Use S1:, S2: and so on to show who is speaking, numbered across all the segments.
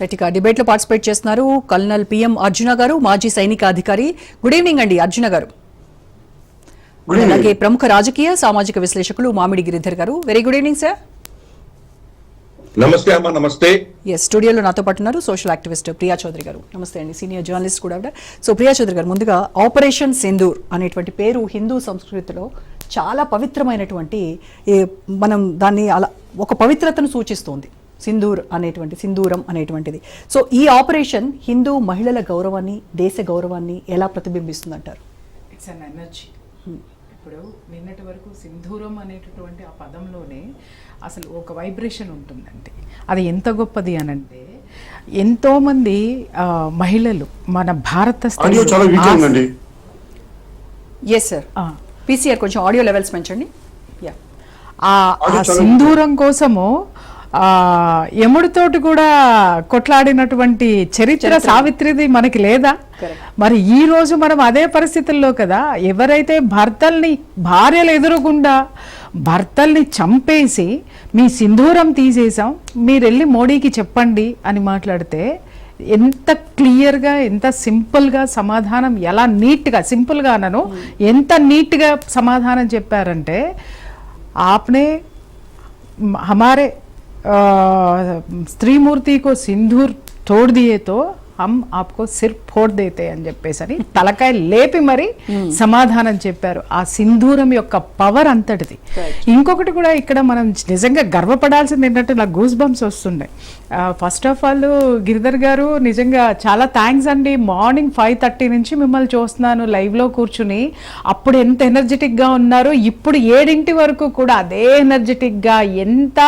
S1: Right డిబేట్లో participate చేస్తున్నారు colonel PM Arjuna గారు మాజీ సైనిక అధికారి. గుడ్ ఈవినింగ్ అండి అర్జున గారు. అలాగే ప్రముఖ రాజకీయ సామాజిక విశ్లేషకులు మామిడి గిరిధర్ గారు. వెరీ గుడ్ ఈవినింగ్ సార్
S2: నమస్తే అమ్మా నమస్తే.
S1: ఎస్ స్టూడియోలో నాతో పాటు ఉన్నారు సోషల్ యాక్టివిస్ట్ ప్రియా చౌదరి గారు. నమస్తే అండి సీనియర్ జర్నలిస్ట్ కూడా సో ప్రియా చౌదరి గారు ముందుగా ఆపరేషన్ సింధూర్ అనేటువంటి పేరు హిందూ సంస్కృతిలో చాలా పవిత్రమైనటువంటి మనం దాన్ని అలా ఒక పవిత్రతను సూచిస్తోంది. సింధూర్ అనేటువంటి సింధూరం అనేటువంటిది. సో ఈ ఆపరేషన్ హిందూ మహిళల గౌరవాన్ని దేశ గౌరవాన్ని ఎలా ప్రతిబింబిస్తుంది అంటారు
S3: ఇట్స్ అన్ ఎనర్జీ ఇప్పుడు నిన్నటి వరకు సింధూరం అనేటటువంటి ఆ పదంలోనే అసలు ఒక వైబ్రేషన్ ఉంటుందండి. అది ఎంత గొప్పది అనంటే ఎంతోమంది ఆ, మహిళలు మన భారత
S1: ఎస్ సార్ పీసీఆర్ కొంచెం ఆడియో లెవెల్స్ పెంచండి. యా
S3: ఆ సింధూరం కోసము యముడితోటి కూడా కొట్లాడినటువంటి చరిత్ర సావిత్రిది మనకి లేదా. మరి ఈ రోజు మనం అదే పరిస్థితుల్లో కదా ఎవరైతే భర్తల్ని భార్యలు ఎదురుగుండా భర్తల్ని చంపేసి మీ సింధూరం తీసేసాం మీరు వెళ్ళి మోడీకి చెప్పండి అని మాట్లాడితే ఎంత క్లియర్గా ఎంత సింపుల్గా సమాధానం ఎలా నీట్గా సింపుల్గా అనను ఎంత నీట్గా సమాధానం చెప్పారంటే ఆప్నే म- हमारे अ, स्त्री मूर्ति को सिंदूर तोड़ दिए तो హమ్ ఆప్కో సిర్ ఫోర్ దేతే అని చెప్పేసి తలకాయ లేపి మరి hmm. సమాధానం చెప్పారు. ఆ సింధూరం యొక్క పవర్ అంతటిది. ఇంకొకటి కూడా ఇక్కడ మనం నిజంగా గర్వపడాల్సింది ఏంటంటే నాకు గూస్ బంప్స్ వస్తున్నాయి first of all Giridhar garu నిజంగా చాలా థ్యాంక్స్ అండి. మార్నింగ్ ఫైవ్ థర్టీ నుంచి మిమ్మల్ని చూస్తున్నాను లైవ్లో కూర్చుని. అప్పుడు ఎంత ఎనర్జెటిక్గా ఉన్నారు ఇప్పుడు ఏడింటి వరకు కూడా అదే ఎనర్జెటిక్గా ఎంత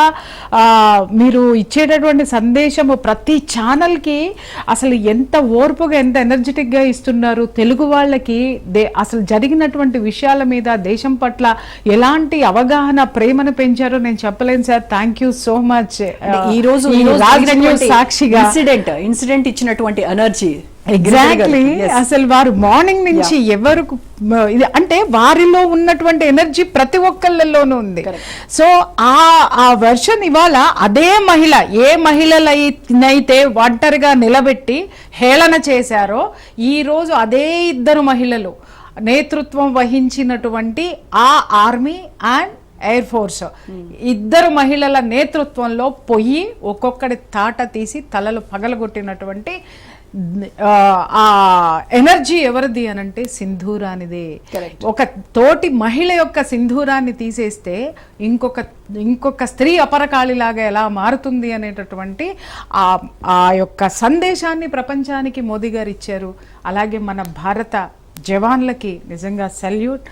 S3: మీరు ఇచ్చేటటువంటి సందేశము ప్రతి ఛానల్కి అసలు ఎంత ఓర్పుగా ఎంత ఎనర్జెటిక్గా ఇస్తున్నారు తెలుగు వాళ్ళకి? దే అసలు జరిగినటువంటి విషయాల మీద దేశం పట్ల ఎలాంటి అవగాహన ప్రేమను పెంచారో నేను చెప్పలేను sir. Thank you so much
S1: ఈ రోజు
S3: సాక్షిగా.
S1: ఇన్సిడెంట్ ఇన్సిడెంట్ ఇచ్చినటువంటి ఎనర్జీ
S3: ఎగ్జాక్ట్లీ అసలు వారు మార్నింగ్ నుంచి ఎవరు ఇది అంటే వారిలో ఉన్నటువంటి ఎనర్జీ ప్రతి ఒక్కళ్ళలోనూ ఉంది. సో ఆ ఆ వెర్షన్ ఇవాళ అదే మహిళ ఏ మహిళలైతే ఒంటరిగా నిలబెట్టి హేళన చేశారో ఈ రోజు అదే ఇద్దరు మహిళలు నేతృత్వం వహించినటువంటి ఆ ఆర్మీ అండ్ ఎయిర్ ఫోర్స్. ఇద్దరు మహిళల నేతృత్వంలో పొయ్యి ఒక్కొక్కడి తాట తీసి తలలు పగలగొట్టినటువంటి ఆ, ఎనర్జీ ఎవరిది అనంటే సింధూరానిదే.
S1: Correct.
S3: ఒక తోటి మహిళ యొక్క సింధూరాన్ని తీసేస్తే ఇంకొక ఇంకొక స్త్రీ అపరకాళిలాగా ఎలా మారుతుంది అనేటటువంటి ఆ ఆ యొక్క సందేశాన్ని ప్రపంచానికి మోదీ గారు ఇచ్చారు. అలాగే మన భారత జవాన్లకి నిజంగా సెల్యూట్.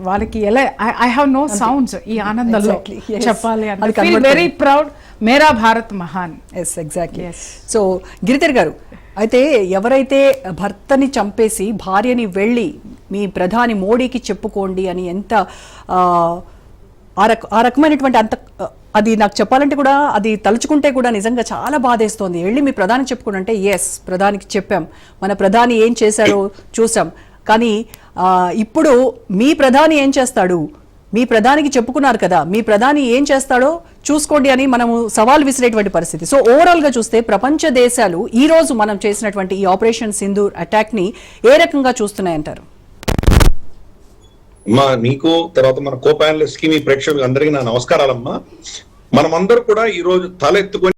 S3: వాళ్ళకి ఎలా ఐ హావ్ నో సౌండ్స్ ఈ ఆనందంలో. చెప్పాలి అంటే. వెరీ ప్రౌడ్ మేరా భారత్ మహాన్.
S1: Yes exactly. సో గిరిధర్ గారు అయితే ఎవరైతే భర్తని చంపేసి భార్యని వెళ్ళి మీ ప్రధాని మోడీకి చెప్పుకోండి అని ఎంత ఆ, రక ఆ రకమైనటువంటి అంత అది నాకు చెప్పాలంటే కూడా అది తలుచుకుంటే కూడా నిజంగా చాలా బాధేస్తోంది. వెళ్ళి మీ ప్రధాని చెప్పుకోండి అంటే ఎస్ ప్రధానికి చెప్పాం. మన ప్రధాని ఏం చేశాడో చూసాం కానీ ఇప్పుడు మీ ప్రధాని ఏం చేస్తాడు? మీ ప్రధానికి చెప్పుకున్నారు కదా మీ ప్రధాని ఏం చేస్తాడో చూసుకోండి అని మనము సవాల్ విసిరేటువంటి పరిస్థితి. సో ఓవరాల్గా చూస్తే ప్రపంచ దేశాలు ఈ రోజు మనం చేసినటువంటి ఈ ఆపరేషన్ సింధూర్ అటాక్ని ఏ రకంగా చూస్తున్నాయంటారు?
S2: మా నీకు తర్వాత మన కో ప్యానలిస్ట్కి మీ ప్రేక్షకులు అందరికీ నా నమస్కారాలమ్మా. మనమందరూ కూడా ఈ రోజు తలెత్తుకొని